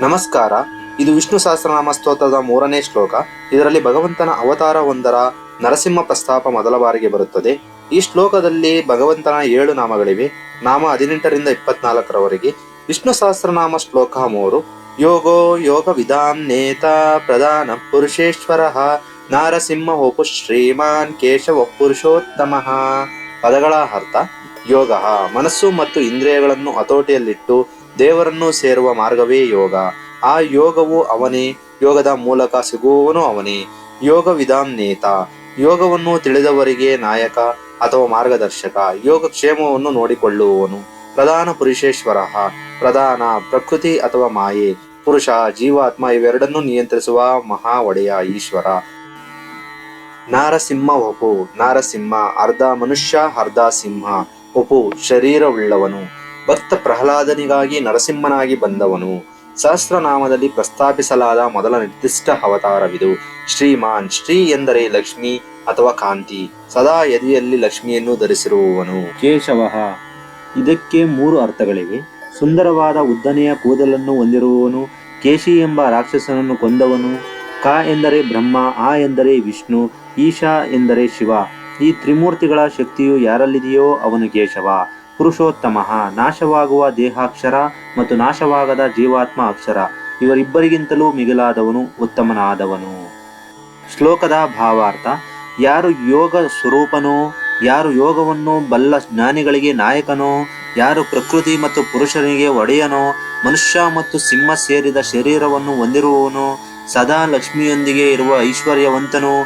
ನಮಸ್ಕಾರ. ಇದು ವಿಷ್ಣು ಸಹಸ್ರನಾಮ ಸ್ತೋತ್ರದ ಮೂರನೇ ಶ್ಲೋಕ. ಇದರಲ್ಲಿ ಭಗವಂತನ ಅವತಾರ ಒಂದರ ನರಸಿಂಹ ಪ್ರಸ್ತಾಪ ಮೊದಲ ಬಾರಿಗೆ ಬರುತ್ತದೆ. ಈ ಶ್ಲೋಕದಲ್ಲಿ ಭಗವಂತನ ಏಳು ನಾಮಗಳಿವೆ. ನಾಮ ಹದಿನೆಂಟರಿಂದ ಇಪ್ಪತ್ನಾಲ್ಕರವರೆಗೆ. ವಿಷ್ಣು ಸಹಸ್ರನಾಮ ಶ್ಲೋಕ ಮೂರು. ಯೋಗೋ ಯೋಗ ವಿಧಾಂ ನೇತ ಪ್ರಧಾನ ಪುರುಷೇಶ್ವರ ನಾರಸಿಂಹ ಒಪು ಶ್ರೀಮಾನ್ ಕೇಶವ ಪುರುಷೋತ್ತಮ. ಪದಗಳ ಅರ್ಥ ಯೋಗ ಮನಸ್ಸು ಮತ್ತು ಇಂದ್ರಿಯಗಳನ್ನು ಹತೋಟಿಯಲ್ಲಿಟ್ಟು ದೇವರನ್ನು ಸೇರುವ ಮಾರ್ಗವೇ ಯೋಗ. ಆ ಯೋಗವು ಅವನೇ, ಯೋಗದ ಮೂಲಕ ಸಿಗುವವನು ಅವನೇ. ಯೋಗ ವಿಧಾನ್ ನೇತ. ಯೋಗವನ್ನು ತಿಳಿದವರಿಗೆ ನಾಯಕ ಅಥವಾ ಮಾರ್ಗದರ್ಶಕ. ಯೋಗ ಕ್ಷೇಮವನ್ನು ನೋಡಿಕೊಳ್ಳುವವನು. ಪ್ರಧಾನ ಪುರುಷೇಶ್ವರ. ಪ್ರಧಾನ ಪ್ರಕೃತಿ ಅಥವಾ ಮಾಯೆ. ಪುರುಷ, ಜೀವಾತ್ಮ ಇವೆರಡನ್ನು ನಿಯಂತ್ರಿಸುವ ಮಹಾ ಒಡೆಯ ಈಶ್ವರ. ನಾರಸಿಂಹ ವಪು. ನಾರಸಿಂಹ ಅರ್ಧ ಮನುಷ್ಯ, ಅರ್ಧ ಸಿಂಹ. ಒಪು ಶರೀರವುಳ್ಳವನು. ಭಕ್ತ ಪ್ರಹ್ಲಾದನಿಗಾಗಿ ನರಸಿಂಹನಾಗಿ ಬಂದವನು. ಸಹಸ್ರನಾಮದಲ್ಲಿ ಪ್ರಸ್ತಾಪಿಸಲಾದ ಮೊದಲ ನಿರ್ದಿಷ್ಟ ಅವತಾರವಿದು. ಶ್ರೀಮಾನ್ ಶ್ರೀ ಎಂದರೆ ಲಕ್ಷ್ಮಿ ಅಥವಾ ಕಾಂತಿ. ಸದಾ ಎದೆಯಲ್ಲಿ ಲಕ್ಷ್ಮಿಯನ್ನು ಧರಿಸಿರುವವನು. ಕೇಶವ, ಇದಕ್ಕೆ ಮೂರು ಅರ್ಥಗಳಿವೆ. ಸುಂದರವಾದ ಉದ್ದನೆಯ ಕೂದಲನ್ನು ಹೊಂದಿರುವವನು, ಕೇಶಿ ಎಂಬ ರಾಕ್ಷಸನನ್ನು ಕೊಂದವನು, ಕ ಎಂದರೆ ಬ್ರಹ್ಮ, ಆ ಎಂದರೆ ವಿಷ್ಣು, ಈಶಾ ಎಂದರೆ ಶಿವ. ಈ ತ್ರಿಮೂರ್ತಿಗಳ ಶಕ್ತಿಯು ಯಾರಲ್ಲಿದೆಯೋ ಅವನು ಕೇಶವ. ಪುರುಷೋತ್ತಮ, ನಾಶವಾಗುವ ದೇಹಾಕ್ಷರ ಮತ್ತು ನಾಶವಾಗದ ಜೀವಾತ್ಮ ಅಕ್ಷರ. ಇವರಿಬ್ಬರಿಗಿಂತಲೂ ಮಿಗಿಲಾದವನು, ಉತ್ತಮನಾದವನು. ಶ್ಲೋಕದ ಭಾವಾರ್ಥ, ಯಾರು ಯೋಗ ಸ್ವರೂಪನೋ, ಯಾರು ಯೋಗವನ್ನು ಬಲ್ಲ ಜ್ಞಾನಿಗಳಿಗೆ ನಾಯಕನೋ, ಯಾರು ಪ್ರಕೃತಿ ಮತ್ತು ಪುರುಷನಿಗೆ ಒಡೆಯನೋ, ಮನುಷ್ಯ ಮತ್ತು ಸಿಂಹ ಸೇರಿದ ಶರೀರವನ್ನು ಹೊಂದಿರುವವನು, ಸದಾ ಲಕ್ಷ್ಮಿಯೊಂದಿಗೆ ಇರುವ ಐಶ್ವರ್ಯವಂತನು,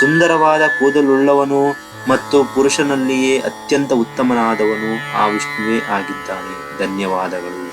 ಸುಂದರವಾದ ಕೂದಲುಳ್ಳವನು ಮತ್ತು ಪುರುಷನಲ್ಲಿಯೇ ಅತ್ಯಂತ ಉತ್ತಮನಾದವನು ಆ ವಿಷ್ಣುವೇ ಆಗಿದ್ದಾನೆ. ಧನ್ಯವಾದಗಳು.